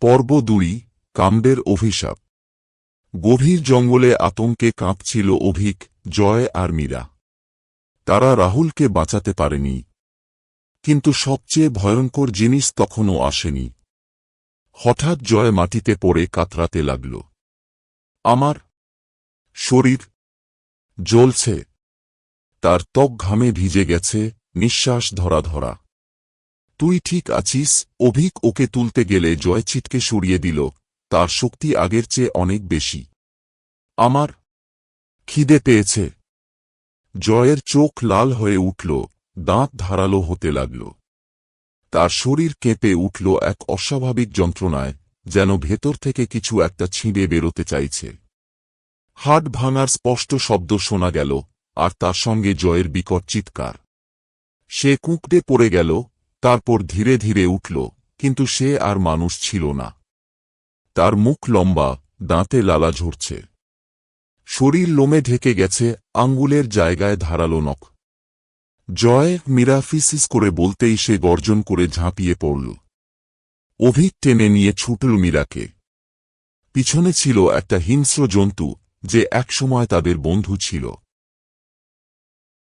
পর্ব দুই কাম্বের অভিশাপ। গভীর জঙ্গলে আতঙ্কে কাঁপছিল অভিক, জয় আর মীরা। তারা রাহুলকে বাঁচাতে পারেনি। কিন্তু সবচেয়ে ভয়ঙ্কর জিনিস তখনও আসেনি। হঠাৎ জয় মাটিতে পড়ে কাতরাতে লাগল। আমার শরীর জ্বলছে। তার ত্বক ঘামে ভিজে গেছে, নিঃশ্বাস ধরা ধরা তুই ঠিক আছিস? অভিক ওকে তুলতে গেলে জয় ছিটকে সরিয়ে দিল। তার শক্তি আগের চেয়ে অনেক বেশি। আমার খিদে পেয়েছে। জয়ের চোখ লাল হয়ে উঠল, দাঁত ধারালো হতে লাগল। তার শরীর কেঁপে উঠল এক অস্বাভাবিক যন্ত্রণায়, যেন ভেতর থেকে কিছু একটা ছিঁড়ে বেরোতে চাইছে। হাট ভাঙার স্পষ্ট শব্দ শোনা গেল, আর তার সঙ্গে জয়ের বিকট চিৎকার। সে কুঁকড়ে পড়ে গেল তারপর ধীরে ধীরে উঠল, কিন্তু সে আর মানুষ ছিল না। তার মুখ লম্বা, দাঁতে লালা ঝরছে। শরীর লোমে ঢেকে গেছে, আঙ্গুলের জায়গায় ধারালো নখ। জয় মীরা ফিসিস করে বলতেই সে গর্জন করে ঝাঁপিয়ে পড়ল। অভিক টেনে নিয়ে ছুটল মীরাকে। পিছনে ছিল একটা হিংস্র জন্তু, যে একসময় তাদের বন্ধু ছিল।